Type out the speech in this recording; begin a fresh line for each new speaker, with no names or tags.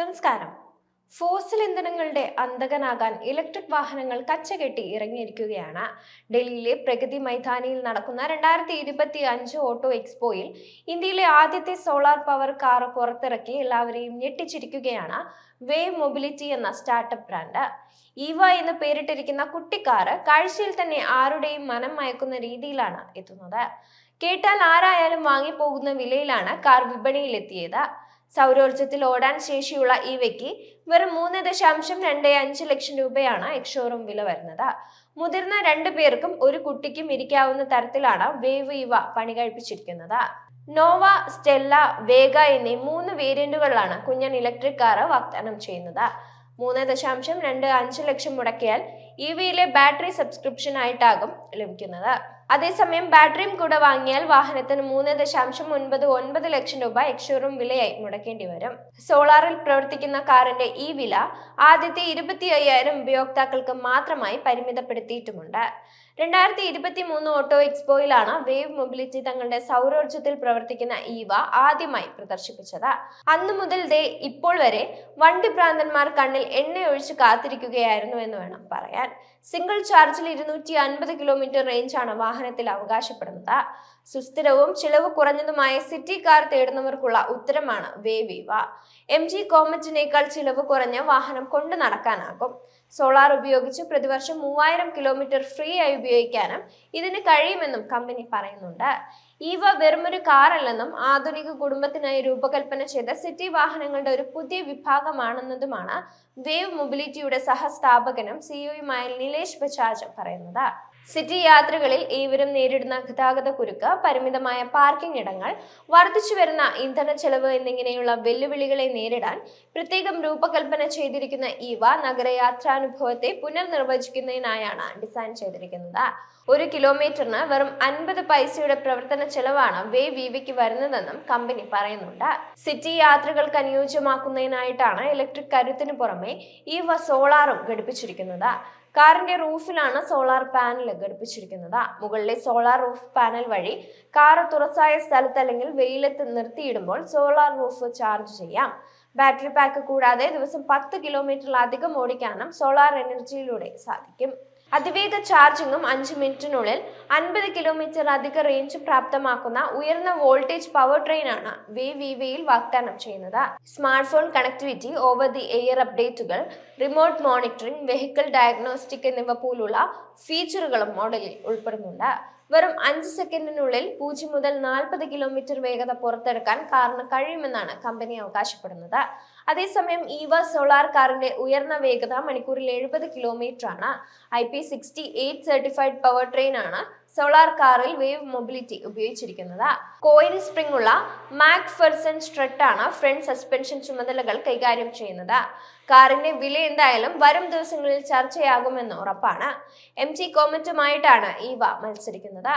നമസ്കാരം. Fossil ഇന്ധനങ്ങളുടെ അന്തകനാകാൻ electric വാഹനങ്ങൾ കച്ചകെട്ടി ഇറങ്ങിയിരിക്കുകയാണ്. ഡൽഹിയിലെ പ്രഗതി മൈതാനിയിൽ നടക്കുന്ന രണ്ടായിരത്തി ഇരുപത്തി അഞ്ച് ഓട്ടോ എക്സ്പോയിൽ ഇന്ത്യയിലെ ആദ്യത്തെ സോളാർ പവർ കാർ പുറത്തിറക്കി എല്ലാവരെയും ഞെട്ടിച്ചിരിക്കുകയാണ് വേവ് മൊബിലിറ്റി എന്ന സ്റ്റാർട്ടപ്പ് ബ്രാൻഡ്. ഈവ എന്ന് പേരിട്ടിരിക്കുന്ന കുട്ടിക്കാറ് കാഴ്ചയിൽ തന്നെ ആരുടെയും മനം മയക്കുന്ന രീതിയിലാണ് എത്തുന്നത്. കേട്ടാൽ ആരായാലും വാങ്ങിപ്പോകുന്ന വിലയിലാണ് കാർ വിപണിയിലെത്തിയത്. സൗരോർജത്തിൽ ഓടാൻ ശേഷിയുള്ള ഈ ഇവയ്ക്ക് വെറും മൂന്ന് ദശാംശം രണ്ട് അഞ്ച് ലക്ഷം രൂപയാണ് എക്സോറും വില വരുന്നത്. മുതിർന്ന രണ്ടു പേർക്കും ഒരു കുട്ടിക്കും ഇരിക്കാവുന്ന തരത്തിലാണ് വേവ് ഇവ പണി കഴിപ്പിച്ചിരിക്കുന്നത്. നോവ സ്റ്റെല്ല വേഗ എന്നീ മൂന്ന് വേരിയന്റുകളിലാണ് കുഞ്ഞൻ ഇലക്ട്രിക് കാർ വാഗ്ദാനം ചെയ്യുന്നത്. മൂന്ന് ദശാംശം രണ്ട് അഞ്ച് ലക്ഷം മുടക്കിയാൽ ഇവയിലെ ബാറ്ററി സബ്സ്ക്രിപ്ഷൻ ആയിട്ടാകും ലഭിക്കുന്നത്. അതേസമയം ബാറ്ററിയും കൂടെ വാങ്ങിയാൽ വാഹനത്തിന് മൂന്ന് ദശാംശം ഒൻപത് ഒൻപത് ലക്ഷം രൂപ എക്സ്ഷോറൂം വിലയായി മുടക്കേണ്ടി വരും. സോളാറിൽ പ്രവർത്തിക്കുന്ന കാറിന്റെ ഈ വില ആദ്യത്തെ ഇരുപത്തി അയ്യായിരം ഉപയോക്താക്കൾക്ക് മാത്രമായി പരിമിതപ്പെടുത്തിയിട്ടുമുണ്ട്. രണ്ടായിരത്തി ഇരുപത്തി മൂന്ന് ഓട്ടോ എക്സ്പോയിലാണ് വേവ് മൊബിലിറ്റി തങ്ങളുടെ സൗരോർജത്തിൽ പ്രവർത്തിക്കുന്ന ഈവ ആദ്യമായി പ്രദർശിപ്പിച്ചത്. അന്നു മുതൽ ദേ ഇപ്പോൾ വരെ വണ്ടി ഭ്രാന്തന്മാർ കണ്ണിൽ എണ്ണയൊഴിച്ച് കാത്തിരിക്കുകയായിരുന്നു എന്ന് വേണം പറയാൻ. സിംഗിൾ ചാർജിൽ ഇരുന്നൂറ്റി അൻപത് കിലോമീറ്റർ റേഞ്ചാണ് വാഹനത്തിൽ അവകാശപ്പെടുന്നത്. സുസ്ഥിരവും ചിലവ് കുറഞ്ഞതുമായ സിറ്റി കാർ തേടുന്നവർക്കുള്ള ഉത്തരമാണ് വേവീവ. എം ജി കോമറ്റിനേക്കാൾ ചിലവ് കുറഞ്ഞ വാഹനം കൊണ്ടു നടക്കാനാകും. സോളാർ ഉപയോഗിച്ച് പ്രതിവർഷം മൂവായിരം കിലോമീറ്റർ ഫ്രീ ആയി ഉപയോഗിക്കാനും ഇതിന് കഴിയുമെന്നും കമ്പനി പറയുന്നുണ്ട്. ഈവ വെറുമൊരു കാറല്ലെന്നും ആധുനിക കുടുംബത്തിനായി രൂപകൽപ്പന ചെയ്ത സിറ്റി വാഹനങ്ങളുടെ ഒരു പുതിയ വിഭാഗമാണെന്നതുമാണ് വേവ് മൊബിലിറ്റിയുടെ സഹസ്ഥാപകനും സിഇഒയുമായ നിലേഷ് ബജാജ് പറയുന്നത്. സിറ്റി യാത്രകളിൽ ഏവരും നേരിടുന്ന ഗതാഗത കുരുക്ക് പരിമിതമായ പാർക്കിംഗ് ഇടങ്ങൾ വർദ്ധിച്ചു വരുന്ന ഇന്ധന ചെലവ് എന്നിങ്ങനെയുള്ള വെല്ലുവിളികളെ നേരിടാൻ പ്രത്യേകം രൂപകൽപ്പന ചെയ്തിരിക്കുന്ന ഇവ നഗരയാത്രാനുഭവത്തെ പുനർനിർവചിക്കുന്നതിനായാണ് ഡിസൈൻ ചെയ്തിരിക്കുന്നത്. ഒരു കിലോമീറ്ററിന് വെറും അൻപത് പൈസയുടെ പ്രവർത്തന ചെലവാണ് വേ വിവിക്ക് വരുന്നതെന്നും കമ്പനി പറയുന്നുണ്ട്. സിറ്റി യാത്രകൾക്ക് അനുയോജ്യമാക്കുന്നതിനായിട്ടാണ് ഇലക്ട്രിക് കരുത്തിന് പുറമെ ഇവ സോളാറും ഘടിപ്പിച്ചിരിക്കുന്നത്. കാറിന്റെ റൂഫിലാണ് സോളാർ പാനൽ ഘടിപ്പിച്ചിരിക്കുന്നത്. മുകളിലെ സോളാർ റൂഫ് പാനൽ വഴി കാർ തുറസായ സ്ഥലത്ത് അല്ലെങ്കിൽ വെയിലത്ത് നിർത്തിയിടുമ്പോൾ സോളാർ റൂഫ് ചാർജ് ചെയ്യാം. ബാറ്ററി പാക്ക് കൂടാതെ ദിവസം പത്ത് കിലോമീറ്ററിലധികം ഓടിക്കാനും സോളാർ എനർജിയിലൂടെ സാധിക്കും. അതിവേഗ ചാർജിങ്ങും അഞ്ച് മിനിറ്റിനുള്ളിൽ അൻപത് കിലോമീറ്റർ അധിക റേഞ്ച് പ്രാപ്തമാക്കുന്ന ഉയർന്ന വോൾട്ടേജ് പവർ ട്രെയിനാണ് വേ വി വേയിൽ വാഗ്ദാനം ചെയ്യുന്നത്. Smart phone connectivity over the air അപ്ഡേറ്റുകൾ റിമോട്ട് മോണിറ്ററിംഗ് വെഹിക്കിൾ ഡയഗ്നോസ്റ്റിക് എന്നിവ പോലുള്ള ഫീച്ചറുകളും മോഡലിൽ ഉൾപ്പെടുന്നുണ്ട്. വെറും അഞ്ച് സെക്കൻഡിനുള്ളിൽ പൂജ്യം മുതൽ നാൽപ്പത് കിലോമീറ്റർ വേഗത പുറത്തെടുക്കാൻ കാറിന് കഴിയുമെന്നാണ് കമ്പനി അവകാശപ്പെടുന്നത്. അതേസമയം ഈവ സോളാർ കാറിന്റെ ഉയർന്ന വേഗത മണിക്കൂറിൽ എഴുപത് കിലോമീറ്റർ ആണ് I P sixty eight certified powertrain ആണ് സോളാർ കാറിൽ വേവ് മൊബിലിറ്റി ഉപയോഗിച്ചിരിക്കുന്നത്. കോയിൽ സ്പ്രിംഗ് ഉള്ള മാക് ഫെർസൺ ആണ് ഫ്രണ്ട് സസ്പെൻഷൻ ചുമതലകൾ കൈകാര്യം ചെയ്യുന്നത്. കാറിന്റെ വില എന്തായാലും വരും ദിവസങ്ങളിൽ ചർച്ചയാകുമെന്ന് ഉറപ്പാണ്. എം ജി കോമറ്റുമായിട്ടാണ് ഈവ മത്സരിക്കുന്നത്.